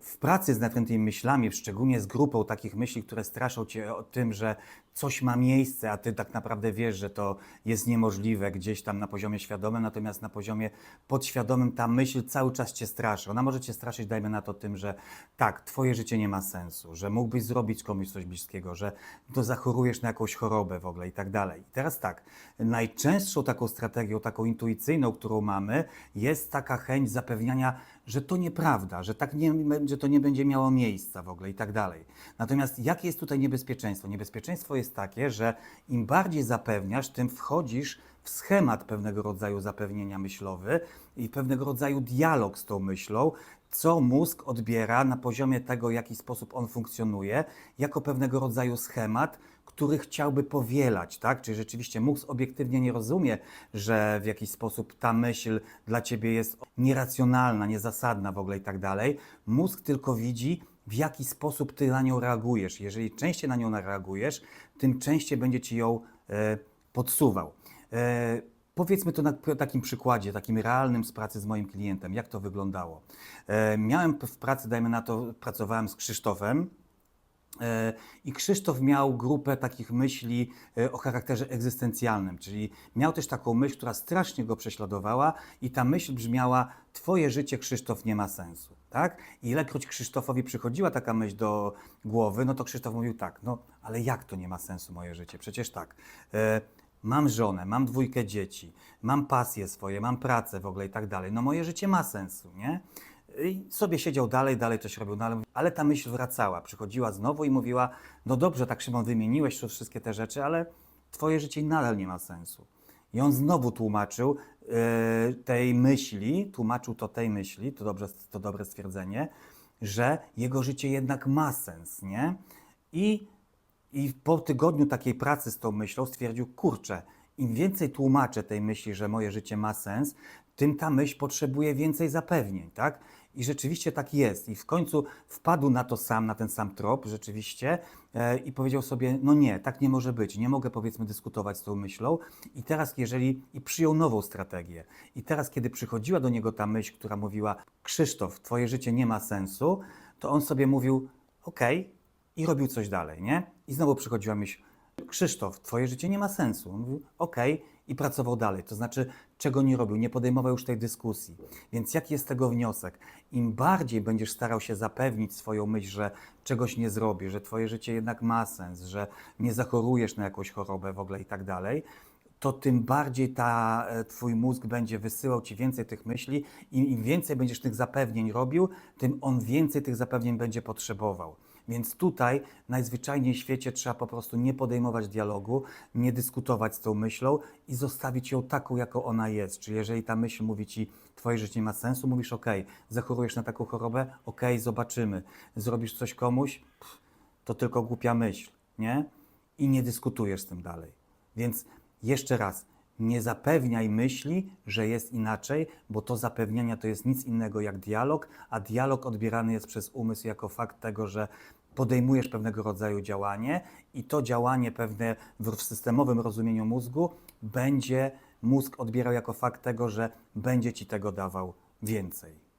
w pracy z natrętymi myślami, szczególnie z grupą takich myśli, które straszą cię o tym, że coś ma miejsce, a ty tak naprawdę wiesz, że to jest niemożliwe gdzieś tam na poziomie świadomym, natomiast na poziomie podświadomym ta myśl cały czas cię straszy. Ona może cię straszyć, dajmy na to tym, że tak, twoje życie nie ma sensu, że mógłbyś zrobić komuś coś bliskiego, że to zachorujesz na jakąś chorobę w ogóle i tak dalej. I teraz tak, najczęstszą taką strategią, taką intuicyjną, którą mamy, jest taka chęć zapewniania, że to nieprawda, że, tak nie, że to nie będzie miało miejsca w ogóle i tak dalej. Natomiast jakie jest tutaj niebezpieczeństwo? Niebezpieczeństwo jest takie, że im bardziej zapewniasz, tym wchodzisz w schemat pewnego rodzaju zapewnienia myślowy i pewnego rodzaju dialog z tą myślą, co mózg odbiera na poziomie tego, w jaki sposób on funkcjonuje, jako pewnego rodzaju schemat, który chciałby powielać, tak? Czyli rzeczywiście mózg obiektywnie nie rozumie, że w jakiś sposób ta myśl dla ciebie jest nieracjonalna, niezasadna w ogóle i tak dalej. Mózg tylko widzi, w jaki sposób ty na nią reagujesz. Jeżeli częściej na nią reagujesz, tym częściej będzie ci ją e, podsuwał. E, Powiedzmy to na takim przykładzie, takim realnym z pracy z moim klientem, jak to wyglądało. E, Miałem w pracy, dajmy na to, pracowałem z Krzysztofem, E, I Krzysztof miał grupę takich myśli o charakterze egzystencjalnym, czyli miał też taką myśl, która strasznie go prześladowała, i ta myśl brzmiała: Twoje życie, Krzysztof, nie ma sensu. Tak? I ilekroć Krzysztofowi przychodziła taka myśl do głowy, no to Krzysztof mówił tak: No, ale jak to nie ma sensu, moje życie? Przecież tak. Mam żonę, mam dwójkę dzieci, mam pasje swoje, mam pracę w ogóle i tak dalej. No moje życie ma sensu, nie? I sobie siedział dalej, dalej coś robił, no ale, ta myśl wracała, przychodziła znowu i mówiła, no dobrze, tak Szymon, wymieniłeś wszystkie te rzeczy, ale twoje życie nadal nie ma sensu. I on znowu tłumaczył e, tej myśli, tłumaczył to tej myśli, to, dobrze, to dobre stwierdzenie, że jego życie jednak ma sens, nie? I, I po tygodniu takiej pracy z tą myślą stwierdził, kurczę, im więcej tłumaczę tej myśli, że moje życie ma sens, tym ta myśl potrzebuje więcej zapewnień, tak? I rzeczywiście tak jest. I w końcu wpadł na to sam, na ten sam trop, rzeczywiście, e, i powiedział sobie: No nie, tak nie może być, nie mogę powiedzmy dyskutować z tą myślą. I teraz, jeżeli. I przyjął nową strategię. I teraz, kiedy przychodziła do niego ta myśl, która mówiła: Krzysztof, twoje życie nie ma sensu, to on sobie mówił: Okej, i robił coś dalej, nie? I znowu przychodziła myśl: Krzysztof, twoje życie nie ma sensu. On mówił, okej, i pracował dalej. To znaczy, czego nie robił, nie podejmował już tej dyskusji. Więc jaki jest tego wniosek? Im bardziej będziesz starał się zapewnić swoją myśl, że czegoś nie zrobisz, że twoje życie jednak ma sens, że nie zachorujesz na jakąś chorobę w ogóle i tak dalej, to tym bardziej ta, e, twój mózg będzie wysyłał ci więcej tych myśli i im więcej będziesz tych zapewnień robił, tym on więcej tych zapewnień będzie potrzebował. Więc tutaj najzwyczajniej w świecie trzeba po prostu nie podejmować dialogu, nie dyskutować z tą myślą i zostawić ją taką, jaką ona jest. Czyli jeżeli ta myśl mówi ci, twoje życie nie ma sensu, mówisz ok, zachorujesz na taką chorobę, ok, zobaczymy. Zrobisz coś komuś, pff, to tylko głupia myśl, nie? I nie dyskutujesz z tym dalej. Więc jeszcze raz, nie zapewniaj myśli, że jest inaczej, bo to zapewnienie to jest nic innego jak dialog, a dialog odbierany jest przez umysł jako fakt tego, że podejmujesz pewnego rodzaju działanie i to działanie pewne w systemowym rozumieniu mózgu będzie mózg odbierał jako fakt tego, że będzie ci tego dawał więcej.